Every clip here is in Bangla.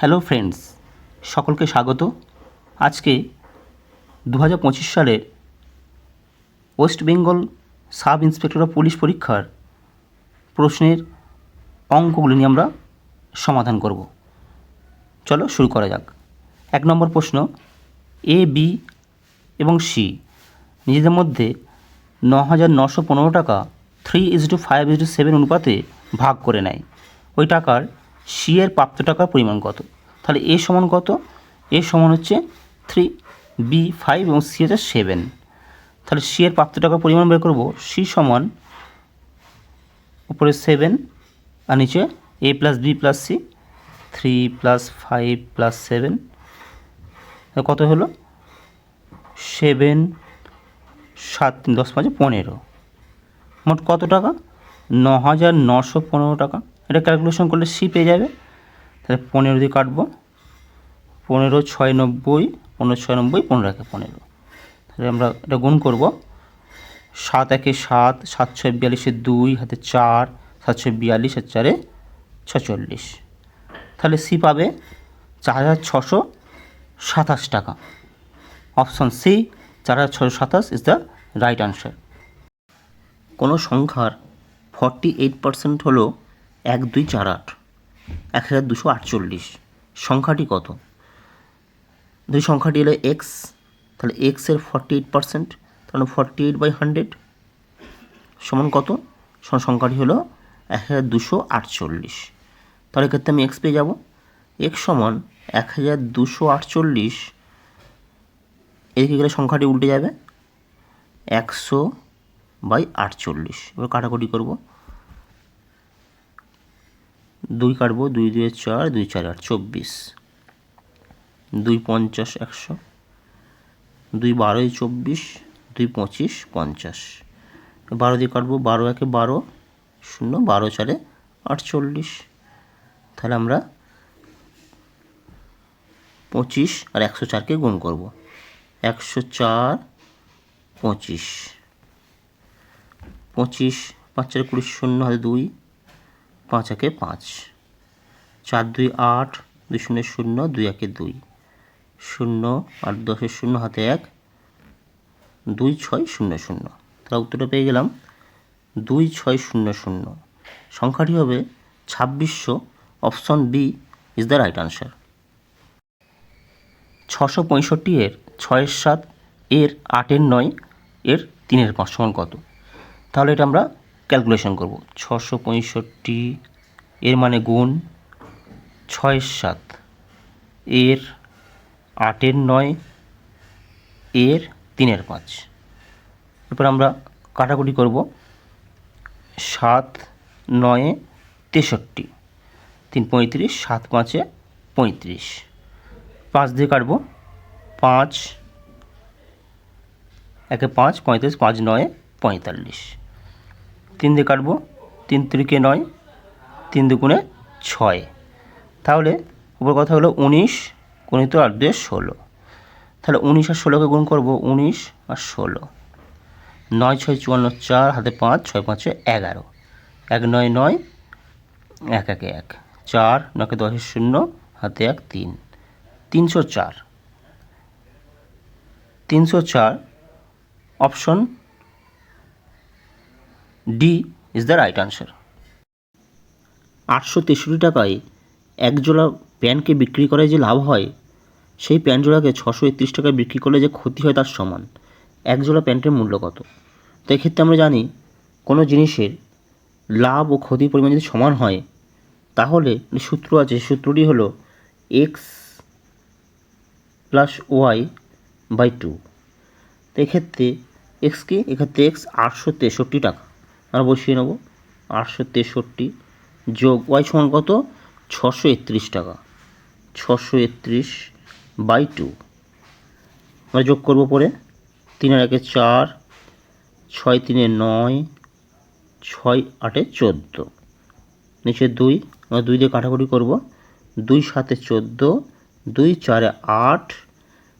হ্যালো ফ্রেন্ডস, সকলকে স্বাগত। আজকে দু হাজার পঁচিশ সালের West Bengal sub inspector of police পরীক্ষার প্রশ্নের অঙ্কগুলি নিয়ে আমরা সমাধান করব। চলো শুরু করা যাক। এক নম্বর প্রশ্ন এ বি এবং সি নিজেদের মধ্যে ন হাজার নশো পনেরো টাকা three is to five is to seven অনুপাতে ভাগ করে নেয়। ওই টাকার সি এর প্রাপ্ত টাকার পরিমাণ কত? তাহলে এ সমান কত? এ সমান হচ্ছে থ্রি বি ফাইভ এবং সি হচ্ছে সেভেন তাহলে সি এর প্রাপ্ত টাকার পরিমাণ বের করব। সি সমান উপরে সেভেন আর নিচে A plus B plus C three plus five plus seven কত হলো? সেভেন সাত দশ, পাঁচে, পনেরো। মোট কত টাকা? ন হাজার নশো পনেরো টাকা। এটা ক্যালকুলেশন করলে সি পেয়ে যাবে। তাহলে পনেরো দিয়ে কাটবো। পনেরো, ছয়, নব্বই, পনেরো, ছয়, নব্বই, পনেরো, একে পনেরো। তাহলে আমরা এটা গুণ করব। সাত, একে সাত সাত, ছয়, বিয়াল্লিশে দুই, হাতে চার, সাত, ছয়, বিয়াল্লিশ, আর চারে ছচল্লিশ। তাহলে সি পাবে চার হাজার ছশো সাতাশ টাকা। অপশন সি চার হাজার ছশো সাতাশ ইজ দ্য রাইট আনসার কোনো সংখ্যার ফর্টি এইট পার্সেন্ট হলো এক, দুই, চার, আট। এক হাজার দুশো আটচল্লিশ। সংখ্যাটি কত? দুই সংখ্যাটি হলো এক্স তাহলে এক্সের ফর্টি এইট পার্সেন্ট তাহলে ফর্টি এইট বাই হান্ড্রেড সমান কত? সংখ্যাটি হলো এক হাজার দুশো আটচল্লিশ। তাহলে এক্ষেত্রে আমি এক্স পেয়ে যাব। এক্স সমান এক হাজার দুশো আটচল্লিশ, এদিকে গেলে সংখ্যাটি উল্টে যাবে। একশো বাই আটচল্লিশ। এবার কাটাকুটি করব। দুই কাটবো, দুই দুই চার দুই চার আট, চব্বিশ। দুই পঞ্চাশ একশো, দুই বারোই চব্বিশ, দুই পঁচিশ পঞ্চাশ। বারো দিয়ে কাটবো, বারো একে বারো, শূন্য, বারো চারে আটচল্লিশ। তাহলে আমরা পঁচিশ আর একশো চারকে গুণ করব। একশো চার, পঁচিশ। পঁচিশ, পাঁচ চারে কুড়ি, শূন্য, হাতে দুই। পাঁচ একে পাঁচ। চার দুই আট, দুই শূন্য শূন্য, দুই একে দুই। শূন্য আট দশের শূন্য হাতে এক, দুই ছয় শূন্য শূন্য। তাহলে উত্তরটা পেয়ে গেলাম। দুই ছয় শূন্য শূন্য। সংখ্যাটি হবে ছাব্বিশশো, option B is the right answer. ছশো পঁয়ষট্টি এর ছয়ের সাত, এর আটের নয়, এর তিনের পাঁচ সমান কত? তাহলে এটা আমরা ক্যালকুলেশন করব। ছশো পঁয়ষট্টি এর মানে গুণ ছয়ের সাত। এর আটের নয়, এর তিনের পাঁচ। এরপর আমরা কাটাকুটি করব। সাত, নয়ে, তেষট্টি। তিন পঁয়ত্রিশ, সাত পাঁচে পঁয়ত্রিশ। পাঁচ দিয়ে কাটবো। পাঁচ, একে পাঁচ, পঁয়ত্রিশ, পাঁচ, নয়, পঁয়তাল্লিশ। তিন দিয়ে কাটবো, তিন তিরিকে নয়, তিন দুগুণে ছয়। তাহলে উপর কথা হলো উনিশ গণিত আর দুয়ে ষোলো। তাহলে উনিশ আর ষোলোকে গুণ করব উনিশ আর ষোলো। নয় ছয় চুয়ান্ন চার, হাতে পাঁচ, ছয় পাঁচে এগারো। এক নয় নয়, এক এক এক। চার, নয়কে দশের শূন্য, হাতে এক তিন। তিনশো চার। তিনশো চার, option D is the right answer আটশো তেষট্টি টাকায় এক জোড়া প্যান্টকে বিক্রি করে যে লাভ হয়, সেই প্যান্ট জোড়াকে ছশো একত্রিশ টাকায় বিক্রি করলে যে ক্ষতি হয় তার সমান। এক জোড়া প্যান্টের মূল্য কত? তো এক্ষেত্রে আমরা জানি, কোনো জিনিসের লাভ ও ক্ষতির পরিমাণ যদি সমান হয়, তাহলে সূত্র আছে সূত্রটি হলো X plus Y by two তো এক্ষেত্রে এক্স কি? এক্ষেত্রে এক্স আটশো তেষট্টি টাকা। আমরা বসিয়ে নেব। আটশো তেষট্টি যোগ ওয়াই সমান কত? ছশো একত্রিশ টাকা। ছশো একত্রিশ বাই টু আমরা যোগ করব পরে। তিন আর একে চার, ছয় তিনে নয়, ছয় আটে চোদ্দ। নিচে দুই, আমরা দুই দিয়ে কাটাকুটি করব। দুই সাতে চোদ্দ, দুই চারে আট,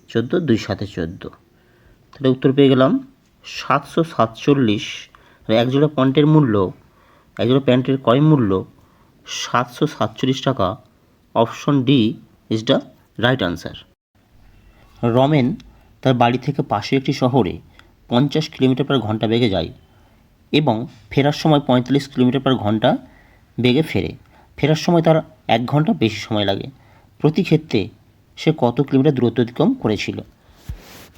চোদ্দ, দুই সাতে চোদ্দ। তাহলে উত্তর পেয়ে গেলাম সাতশো সাতচল্লিশ এক জোড়া প্যান্টের মূল্য এক জোড়া প্যান্টের ক্রয় মূল্য সাতশো সাতচল্লিশ টাকা। Option D is the right answer Ramen তার বাড়ি থেকে পাশে একটি শহরে পঞ্চাশ কিলোমিটার পার ঘণ্টা বেগে যায় এবং ফেরার সময় পঁয়তাল্লিশ কিলোমিটার পার ঘণ্টা বেগে ফেরে। ফেরার সময় তার এক ঘণ্টা বেশি সময় লাগে। প্রতি ক্ষেত্রে সে কত কিলোমিটার দূরত্ব অতিক্রম করেছিল?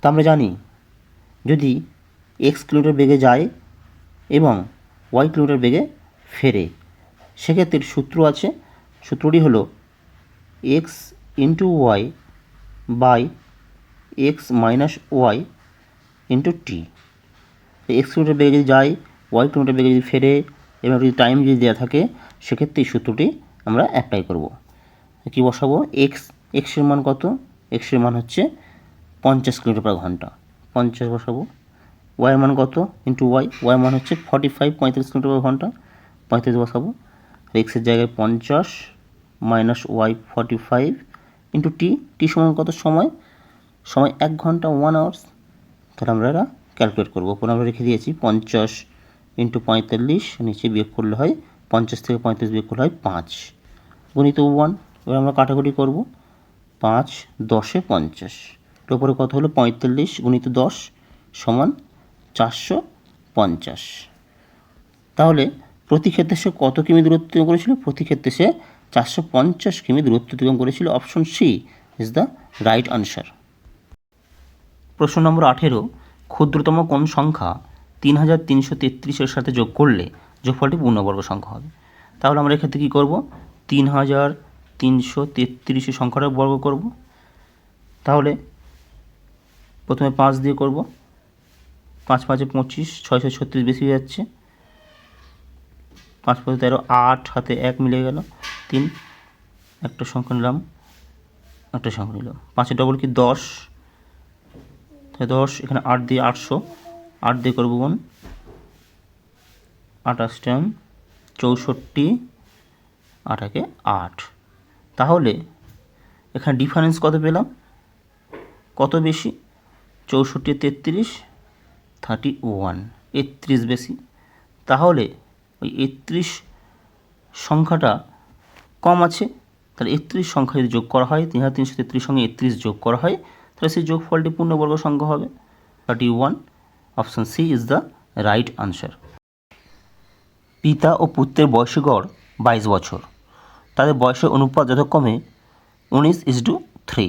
তা আমরা জানি। যদি এক্স কিলোমিটার বেগে যায় এবং ওয়াই কিলোমিটার বেগে ফেরে। সেক্ষেত্রে সূত্র আছে। সূত্রটি হলো X into Y by X minus Y into T X kilometre বেগে যদি যায় ওয়াই কিলোমিটার বেগে যদি ফেরে এবং যদি টাইম যদি দেওয়া থাকে, সেক্ষেত্রে এই সূত্রটি আমরা অ্যাপ্লাই করব। কী বসাবো? এক্স এক্সের মান কত? এক্সের মান হচ্ছে পঞ্চাশ কিলোমিটার পার ঘণ্টা। পঞ্চাশ বসাবো। ওয়াইয়ের মান কত? ইন্টু ওয়াই ওয়াই মান হচ্ছে ফর্টি ফাইভ পঁয়ত্রিশ কিলোমিটার পার ঘণ্টা। পঁয়ত্রিশ বসাবো। এক্সের জায়গায় পঞ্চাশ minus Y forty five into T T সমান কত? সময়। সময় এক ঘণ্টা ওয়ান আওয়ার্স তাহলে আমরা এটা ক্যালকুলেট করব। ওপরে আমরা রেখে দিয়েছি পঞ্চাশ ইন্টু পঁয়তাল্লিশ। নিচে বিয়োগ করলে হয় পঞ্চাশ থেকে পঁয়ত্রিশ বিয়োগ করলে হয় পাঁচ। গণিত ওয়ান এবার আমরা কাটাকুটি করব। পাঁচ দশে পঞ্চাশ। উপরে কত হলো? পঁয়তাল্লিশ গুণিত দশ সমান চারশো পঞ্চাশ। তাহলে প্রতি ক্ষেত্রে সে কত কিমি দূরত্ব অতিক্রম করেছিল? প্রতি ক্ষেত্রে সে চারশো পঞ্চাশ কিমি দূরত্ব অতিক্রম করেছিল। Option C is the right answer. প্রশ্ন নম্বর আঠেরো, ক্ষুদ্রতম কোন সংখ্যা তিন হাজার তিনশো তেত্রিশের সাথে যোগ করলে যোগফলটি পূর্ণবর্গ সংখ্যা হবে? তাহলে আমরা এক্ষেত্রে কী করব? তিন হাজার তিনশো তেত্রিশে সংখ্যাটা বর্গ করব। তাহলে প্রথমে পাঁচ দিয়ে করব। পাঁচ পাঁচে পঁচিশ, ছয়শো ছত্রিশ বেশি হয়ে যাচ্ছে। পাঁচ পাঁচে তেরো, আট হাতে এক মিলে গেল। তিন, একটা সংখ্যা নিলাম। একটা সংখ্যা নিলাম। পাঁচের ডবল কি? দশ। তাহলে দশ, এখানে আট দিয়ে আটশো। আট দিয়ে করব বোন আঠাশটাম চৌষট্টি, আটাকে আট। তাহলে এখানে ডিফারেন্স কত পেলাম? কত বেশি? চৌষট্টি তেত্রিশ থার্টি ওয়ান, একত্রিশ বেশি। তাহলে ওই একত্রিশ সংখ্যাটা কম আছে, তাহলে একত্রিশ সংখ্যা যদি যোগ করা হয়, তিন হাজার তিনশো তেত্রিশ সঙ্গে একত্রিশ যোগ করা হয়, তাহলে সেই যোগফলটি পূর্ণবর্গ সংখ্যা হবে। Thirty one, option C is the right answer. পিতা ও পুত্রের বয়সী গড় বাইশ বছর। তাদের বয়সের অনুপাত যথাক্রমে উনিশ ইজ টু থ্রি,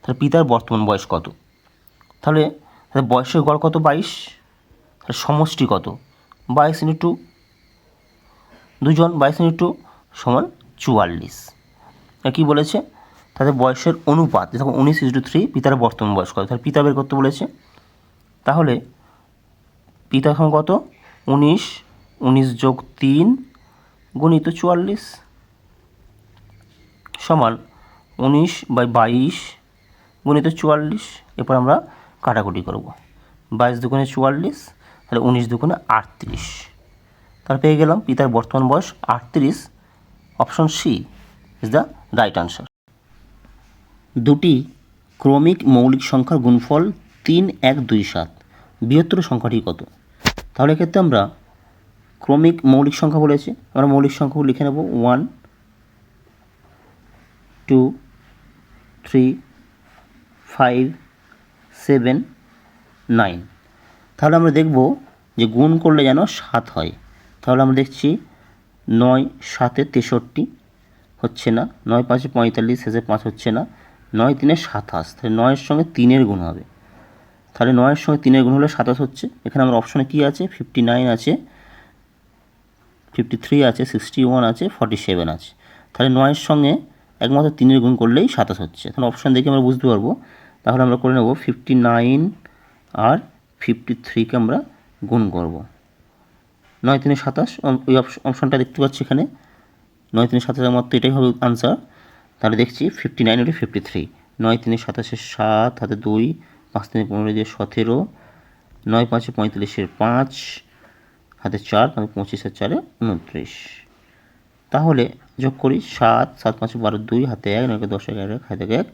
তাহলে পিতার বর্তমান বয়স কত? তাহলে তাদের বয়সের গড় কত? বাইশ। তাহলে সমষ্টি কত? বাইশ ইন্টু টু। দুজন বাইশ ইন্টু টু সমান চুয়াল্লিশ। কী বলেছে? তাদের বয়সের অনুপাত যখন উনিশ ইজ টু থ্রি পিতার বর্তমান বয়স কত? তাহলে পিতা বের করতে বলেছে। তাহলে পিতা এখন কত? উনিশ উনিশ যোগ তিন গুণিত চুয়াল্লিশ সমান উনিশ বাই বাইশ গুণিত চুয়াল্লিশ। এরপর আমরা কাটাকুটি করব। বাইশ দুগুণে চুয়াল্লিশ, তাহলে উনিশ দুগুণে আটত্রিশ। তাহলে পেয়ে গেলাম পিতার বর্তমান বয়স আটত্রিশ। Option C is the right answer দুটি ক্রমিক মৌলিক সংখ্যার গুণফল তিন, এক, দুই, সাত। বৃহত্তর সংখ্যাটি কত? তাহলে এক্ষেত্রে আমরা ক্রমিক মৌলিক সংখ্যা বলেছে। আমরা মৌলিক সংখ্যাগুলো লিখে নেব। One, two, three, five seven, nine. তাহলে আমরা দেখব যে গুণ করলে যেন সাত হয়। তাহলে আমরা দেখছি নয় সাতে তেষট্টি হচ্ছে না, নয় পাঁচে পঁয়তাল্লিশ, শেষে পাঁচ হচ্ছে না, নয় তিনে সাতাশ। তাহলে নয়ের সঙ্গে তিনের গুণ হবে। তাহলে নয়ের সঙ্গে তিনের গুণ হলে সাতাশ হচ্ছে। এখানে আমার অপশনে কী আছে? ফিফটি নাইন আছে ফিফটি থ্রি আছে সিক্সটি ওয়ান আছে ফর্টি সেভেন আছে। তাহলে নয়ের সঙ্গে একমাত্র তিনের গুণ করলেই সাতাশ হচ্ছে। তাহলে অপশান দেখে আমরা বুঝতে পারব তাহলে আমরা করে নেব ফিফটি নাইন আর ফিফটি থ্রিকে আমরা গুণ করব। নয় তিনে সাতাশ ওই অপশানটা দেখতে পাচ্ছি এখানে। নয় তিনে সাতাশের মাত্র এটাই হবে আনসার তাহলে দেখছি ফিফটি নাইন ওটা ফিফটি থ্রি নয় তিনে সাতাশের সাত, হাতে দুই, পাঁচ তিনে পনেরো দিয়ে সতেরো। নয় পাঁচে পঁয়তাল্লিশের পাঁচ, হাতে চার মানে পঁচিশের চারে উনত্রিশ। তাহলে যোগ করি সাত সাত পাঁচে বারো দুই, হাতে এক, নয় দশ, এক এক, হাতে এক,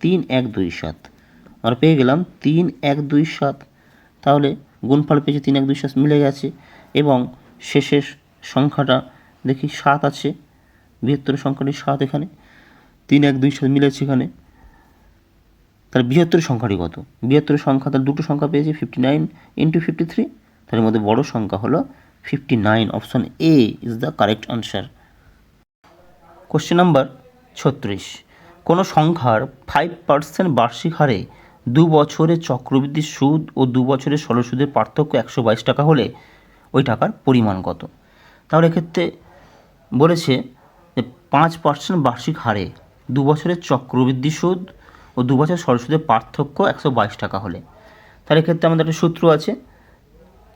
তিন, এক, দুই, সাত। আমরা পেয়ে গেলাম তিন এক দুই সাত। তাহলে গুণফল পেয়েছে তিন এক দুই সাত মিলে গেছে এবং শেষের সংখ্যাটা দেখি সাত আছে। বৃহত্তর সংখ্যাটি সাত এখানে। তিন এক দুই সাত মিলেছে এখানে। তাহলে বৃহত্তর সংখ্যাটি কত? বৃহত্তর সংখ্যা, তাহলে দুটো সংখ্যা পেয়েছি fifty nine into fifty three তার মধ্যে বড় সংখ্যা হলো fifty nine option A is the correct answer question number ছত্রিশ। কোনো সংখ্যার ফাইভ পার্সেন্ট বার্ষিক হারে দু বছরের চক্রবৃদ্ধি সুদ ও দু বছরের সরল সুদের পার্থক্য একশো বাইশ টাকা হলে ওই টাকার পরিমাণ কত? তাহলে এক্ষেত্রে বলেছে যে পাঁচ পার্সেন্ট বার্ষিক হারে দু বছরের চক্রবৃদ্ধি সুদ ও দু বছর সরল সুদের পার্থক্য একশো বাইশ টাকা হলে। তাহলে এক্ষেত্রে আমাদের একটা সূত্র আছে।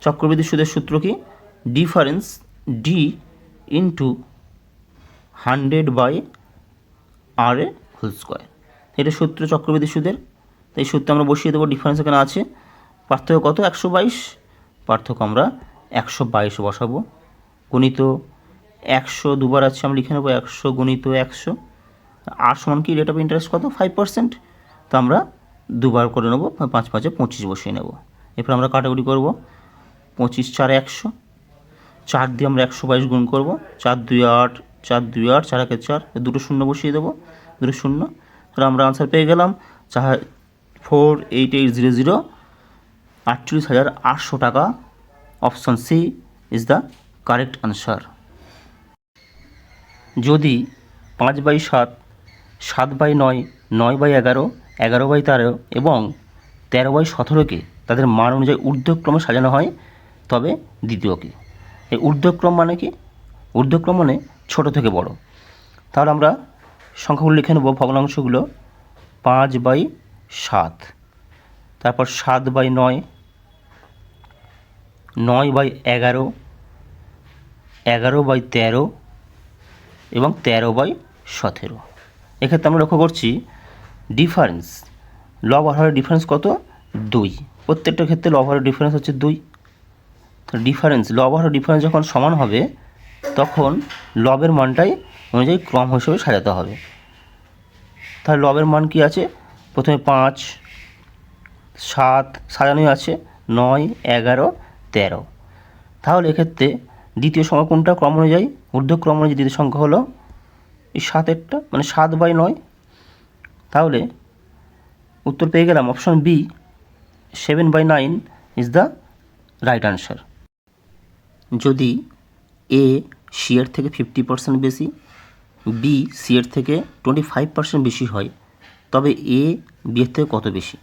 চক্রবৃদ্ধি সুদের সূত্র কি? Difference D into hundred by R a whole square এটা সূত্র চক্রবৃদ্ধি সুদের। তাই সূত্রে আমরা বসিয়ে দেবো ডিফারেন্স এখানে আছে। পার্থক্য কত? একশো বাইশ। পার্থক্য আমরা একশো বাইশ বসাবো। গণিত একশো, দুবার আছে, আমরা লিখে নেব একশো গণিত একশো। আর সমান কি? রেট অফ ইন্টারেস্ট কত? ফাইভ পার্সেন্ট তো আমরা দুবার করে নেব, পাঁচ পাঁচে পঁচিশ বসিয়ে নেব। এরপর আমরা কাটাকুটি করব। পঁচিশ চার একশো। চার দিয়ে আমরা একশো বাইশ গুণ করব। চার দুই আট, চার দুই আট, চার একে চার, দুটো শূন্য বসিয়ে দেবো। দুটো শূন্য। তাহলে আমরা আনসার পেয়ে গেলাম। চার four eight eight zero zero আটচল্লিশ হাজার আটশো টাকা option C is the correct answer যদি পাঁচ বাই সাত সাত বাই নয় নয় বাই এগারো এগারো বাই তেরো এবং তেরো বাই সতেরোকে তাদের মান অনুযায়ী ঊর্ধ্বক্রমে সাজানো হয়, তবে দ্বিতীয়কে। এই ঊর্ধ্বক্রম মানে কি? ঊর্ধ্বক্রম মানে ছোটো থেকে বড়। তাহলে আমরা সংখ্যাগুলো লিখে নেব ভগ্নাংশগুলো পাঁচ বাই সাত। তারপর সাত বাই নয় নয় বাই এগারো এগারো বাই তেরো এবং তেরো বাই সতেরো। এক্ষেত্রে আমরা লক্ষ্য করছি ডিফারেন্স লব আহারের ডিফারেন্স কত? দুই। প্রত্যেকটা ক্ষেত্রে লব আহারের ডিফারেন্স হচ্ছে দুই। তো ডিফারেন্স লব আহারের ডিফারেন্স যখন সমান হবে, তখন লবের মানটাই অনুযায়ী ক্রম হিসেবে সাজাতে হবে। তাহলে লবের মান কি আছে? প্রথমে পাঁচ, সাত, সাজানোই আছে, নয়, এগারো, তেরো। তাহলে এক্ষেত্রে দ্বিতীয় সংখ্যা কোনটা? ক্রম অনুযায়ী ঊর্ধ্বক্রম অনুযায়ী দ্বিতীয় সংখ্যা হলো এই সাতেরটা মানে সাত বাই নয়। তাহলে উত্তর পেয়ে গেলাম, option B, seven by nine is the right answer. যদি এ সি থেকে ফিফটি পার্সেন্ট বেশি, বি সি থেকে টোয়েন্টি ফাইভ পার্সেন্ট বেশি হয় তবে এ বি এর থেকে কত বেশি?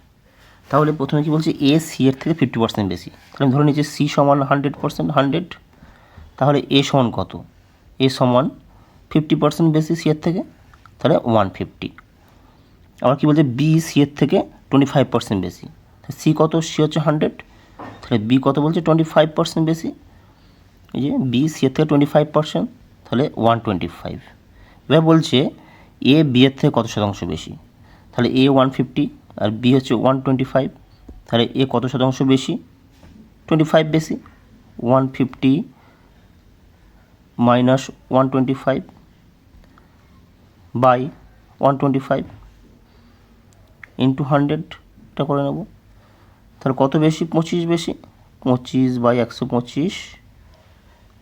তাহলে প্রথমে কি বলছি? এ সি এর থেকে ফিফটি পার্সেন্ট বেশি। তাহলে ধরে নিচ্ছি সি সমান হান্ড্রেড পার্সেন্ট হান্ড্রেড তাহলে এ সমান কত? এ সমান ফিফটি পার্সেন্ট বেশি সি এর থেকে, তাহলে ওয়ান ফিফটি আবার কী বলছে? বি সি এর থেকে টোয়েন্টি ফাইভ পার্সেন্ট বেশি সি কত? সি হচ্ছে হান্ড্রেড তাহলে বি কত বলছে? টোয়েন্টি ফাইভ পার্সেন্ট বেশি। এই যে বি সি এর থেকে টোয়েন্টি ফাইভ পার্সেন্ট তাহলে ওয়ান টোয়েন্টি ফাইভ এবার বলছে এ বি এর থেকে কত শতাংশ বেশি? তাহলে এ ওয়ান ফিফটি আর বি হচ্ছে ওয়ান টোয়েন্টি ফাইভ তাহলে এ কত শতাংশ বেশি? টোয়েন্টি ফাইভ বেশি। One fifty minus one twenty five by one twenty five into হান্ড্রেডটা করে নেব। তাহলে কত বেশি? পঁচিশ বেশি। পঁচিশ বাই একশো পঁচিশ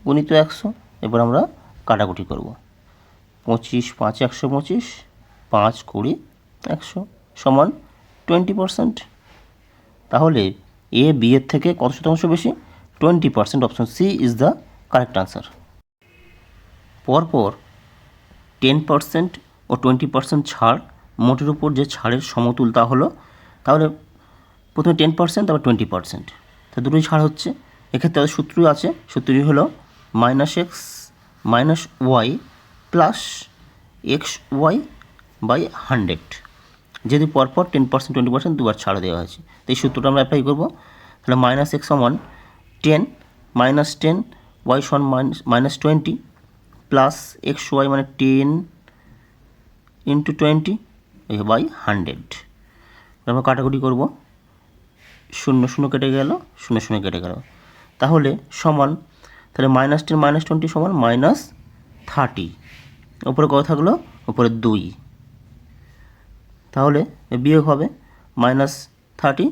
গুণিত একশো। এবার আমরা কাটাকুটি করব। পঁচিশ পাঁচ একশো পঁচিশ, পাঁচ কুড়ি একশো সমান টোয়েন্টি পারসেন্ট তাহলে এ, বি এর থেকে কত শতাংশ বেশি? Twenty percent option C is the correct answer পরপর টেন পার্সেন্ট ও টোয়েন্টি পার্সেন্ট ছাড়, মোটের উপর যে ছাড়ের সমতুল তা হলো, তাহলে প্রথমে টেন পার্সেন্ট তারপর টোয়েন্টি পার্সেন্ট তা দুটোই ছাড় হচ্ছে। এক্ষেত্রে তাদের সূত্র আছে, সূত্রটি হলো minus X minus Y plus X Y by hundred যদি পরপর টেন পার্সেন্ট টোয়েন্টি পার্সেন্ট দুবার ছাড় দেওয়া হয়েছে, তো এই সূত্রটা আমরা অ্যাপ্লাই করব। তাহলে মাইনাস এক্স সমান টেন মাইনাস টেন ওয়াই সমান minus minus twenty plus X Y মানে ten into twenty by hundred আমরা কাটাকুটি করব। শূন্য শূন্য কেটে গেল, শূন্য শূন্য কেটে গেল। তাহলে সমান, তাহলে মাইনাস টেন মাইনাস টোয়েন্টি সমান মাইনাস থার্টি ওপরে কত থাকল? ওপরে দুই। তাহলে বিয়োগ হবে মাইনাস থার্টি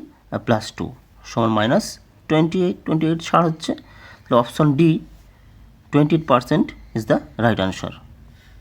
প্লাস টু সমান minus twenty eight twenty eight ছাড় হচ্ছে। তাহলে option D twenty eight percent is the right answer